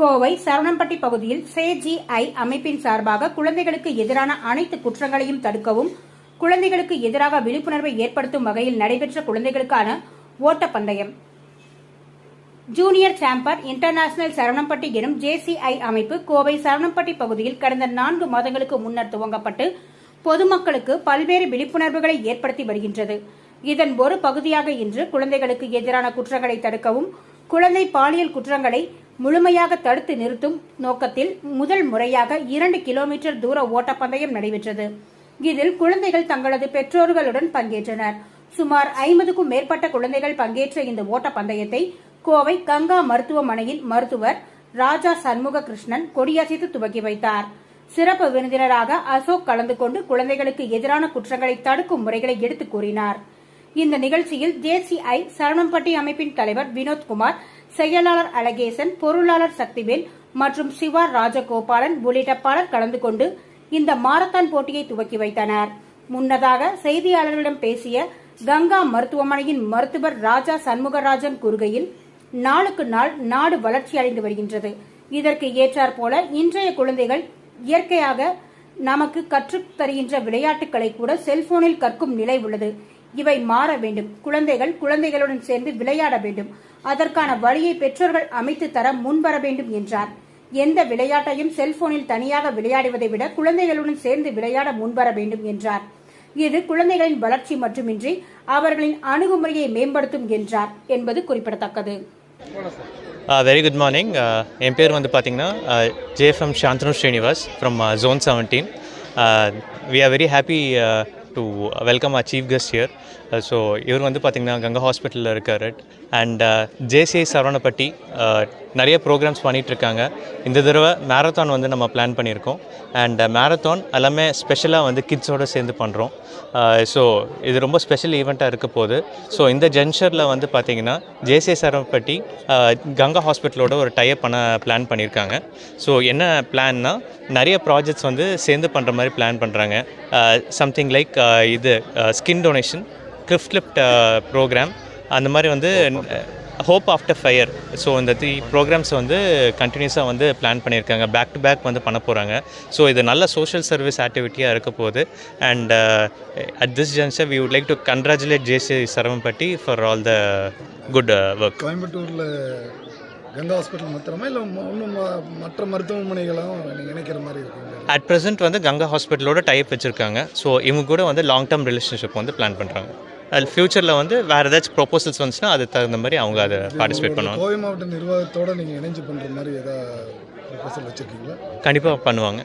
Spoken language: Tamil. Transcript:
கோவை சரவணம்பட்டி பகுதியில் சேஜிஐ அமைப்பின் சார்பாக குழந்தைகளுக்கு எதிரான அனைத்து குற்றங்களையும் தடுக்கவும் குழந்தைகளுக்கு எதிராக விழிப்புணர்வை ஏற்படுத்தும் வகையில் நடைபெற்ற குழந்தைகளுக்கான ஓட்டப்பந்தயம். ஜூனியர் சாம்பர் இன்டர்நேஷனல் சரவணம்பட்டி எனும் ஜேசிஐ அமைப்பு கோவை சரவணம்பட்டி பகுதியில் கடந்த நான்கு மாதங்களுக்கு முன்னர் துவங்கப்பட்டு பொதுமக்களுக்கு பல்வேறு விழிப்புணர்வுகளை ஏற்படுத்தி வருகின்றது. இதன் ஒரு பகுதியாக இன்று குழந்தைகளுக்கு எதிரான குற்றங்களை தடுக்கவும் குழந்தை பாலியல் குற்றங்களை முழுமையாக தடுத்து நிறுத்தும் நோக்கத்தில் முதல் முறையாக இரண்டு கிலோமீட்டர் தூர ஓட்டப்பந்தயம் நடைபெற்றது. இதில் குழந்தைகள் தங்களது பெற்றோர்களுடன் பங்கேற்றனர். சுமார் ஐம்பதுக்கும் மேற்பட்ட குழந்தைகள் பங்கேற்ற இந்த ஓட்டப்பந்தயத்தை கோவை கங்கா மருத்துவமனையில் மருத்துவர் ராஜா சண்முக கிருஷ்ணன் கொடியசைத்து துவக்கி வைத்தார். சிறப்பு விருந்தினராக அசோக் கலந்து கொண்டு குழந்தைகளுக்கு எதிரான குற்றங்களை தடுக்கும் முறைகளை எடுத்துக் கூறினார். இந்த நிகழ்ச்சியில் ஜேசிஐ சரணம்பட்டி அமைப்பின் தலைவர் வினோத்குமார் செயலாளர் அழகேசன் பொருளாளர் சக்திவேல் மற்றும் சிவா ராஜகோபாலன் உள்ளிட்ட பலர் கலந்து கொண்டு இந்த மாரத்தான் போட்டியை துவக்கி வைத்தனர். முன்னதாக செய்தியாளர்களிடம் பேசிய கங்கா மருத்துவமனையின் மருத்துவர் ராஜா சண்முகராஜன் கூறுகையில் நாளுக்கு நாள் நாடு வளர்ச்சி அடைந்து வருகின்றது. இதற்கு ஏற்றாற் போல இன்றைய குழந்தைகள் இயற்கையாக நமக்கு கற்றுத் தருகின்ற விளையாட்டுகளை கூட செல்போனில் கற்கும் நிலை உள்ளது. இவை மாற வேண்டும். குழந்தைகள் குழந்தைகளுடன் சேர்ந்து விளையாட வேண்டும். அதற்கான வழியை பெற்றோர்கள் அமைத்து தர முன்வர வேண்டும் என்றார். எந்த விளையாட்டையும் செல்போனில் தனியாக விளையாடுவதை விட குழந்தைகளுடன் சேர்ந்து விளையாட முன்வர வேண்டும் என்றார். இது குழந்தைகளின் வளர்ச்சி மட்டுமின்றி அவர்களின் அணுகுமுறையை மேம்படுத்தும் என்றார் என்பது குறிப்பிடத்தக்கது. வெரி குட் மார்னிங் என் பேர் வந்து பார்த்தீங்கன்னா JFM Shantanu Srinivas from zone seventeen we are very happy to welcome a chief guest here so இவர் வந்து பார்த்திங்கன்னா கங்கா ஹாஸ்பிட்டலில் இருக்கார். அண்ட் ஜேசிஐ சரவணப்பட்டி uh, நிறைய ப்ரோக்ராம்ஸ் பண்ணிகிட்ருக்காங்க இந்த தடவை மேரத்தான் வந்து நம்ம பிளான் பண்ணியிருக்கோம். அண்ட் மேரத்தான் uh, எல்லாமே ஸ்பெஷலாக வந்து கிட்ஸோடு சேர்ந்து பண்ணுறோம் ஸோ uh, இது ரொம்ப ஸ்பெஷல் ஈவெண்ட்டாக இருக்க போது ஸோ இந்த ஜங்ஷனில் வந்து பார்த்திங்கன்னா ஜேசிஐ சரவணப்பட்டி கங்கா ஹாஸ்பிட்டலோட ஒரு டைப் பண்ண பிளான் பண்ணியிருக்காங்க. ஸோ என்ன பிளான்னா நிறைய ப்ராஜெக்ட்ஸ் வந்து சேர்ந்து பண்ணுற மாதிரி பிளான் பண்ணுறாங்க சம்திங் லைக் இது skin donation graft lift program அந்த மாதிரி வந்து ஹோப் ஆஃப்டர் ஃபயர் ஸோ இந்த த்ரீ ப்ரோக்ராம்ஸ் வந்து கண்டினியூஸாக வந்து பிளான் பண்ணியிருக்காங்க. பேக் டு பேக் வந்து பண்ண போகிறாங்க ஸோ இது நல்ல சோஷியல் சர்வீஸ் ஆக்டிவிட்டியாக இருக்க போகுது. And at this junction we would like to congratulate JC Saravanampatti for all the good work கோயம்புத்தூரில் கங்கா ஹாஸ்பிட்டல் மாத்திரமா இல்லை இன்னும் மற்ற மருத்துவமனைகளும் நினைக்கிற மாதிரி இருக்குங்க அட் ப்ரெசென்ட் வந்து கங்கா ஹாஸ்பிட்டலோட டைப் வச்சுருக்காங்க. ஸோ இவங்க கூட வந்து லாங் டேர்ம் ரிலேஷன்ஷிப் வந்து பிளான் பண்ணுறாங்க அது ஃப்யூச்சரில் வந்து வேறு ஏதாச்சும் ப்ரொபோசல்ஸ் வந்துச்சுன்னா அதுக்கு தகுந்த மாதிரி அவங்க அதை பார்ட்டிசிபேட் பண்ணுவாங்க. கோவை மாவட்ட நிர்வாகத்தோட நீங்கள் இணைஞ்சு பண்ணுற மாதிரி ஏதாவது ப்ரொபோசல் வச்சுருக்கீங்களா? கண்டிப்பாக பண்ணுவாங்க.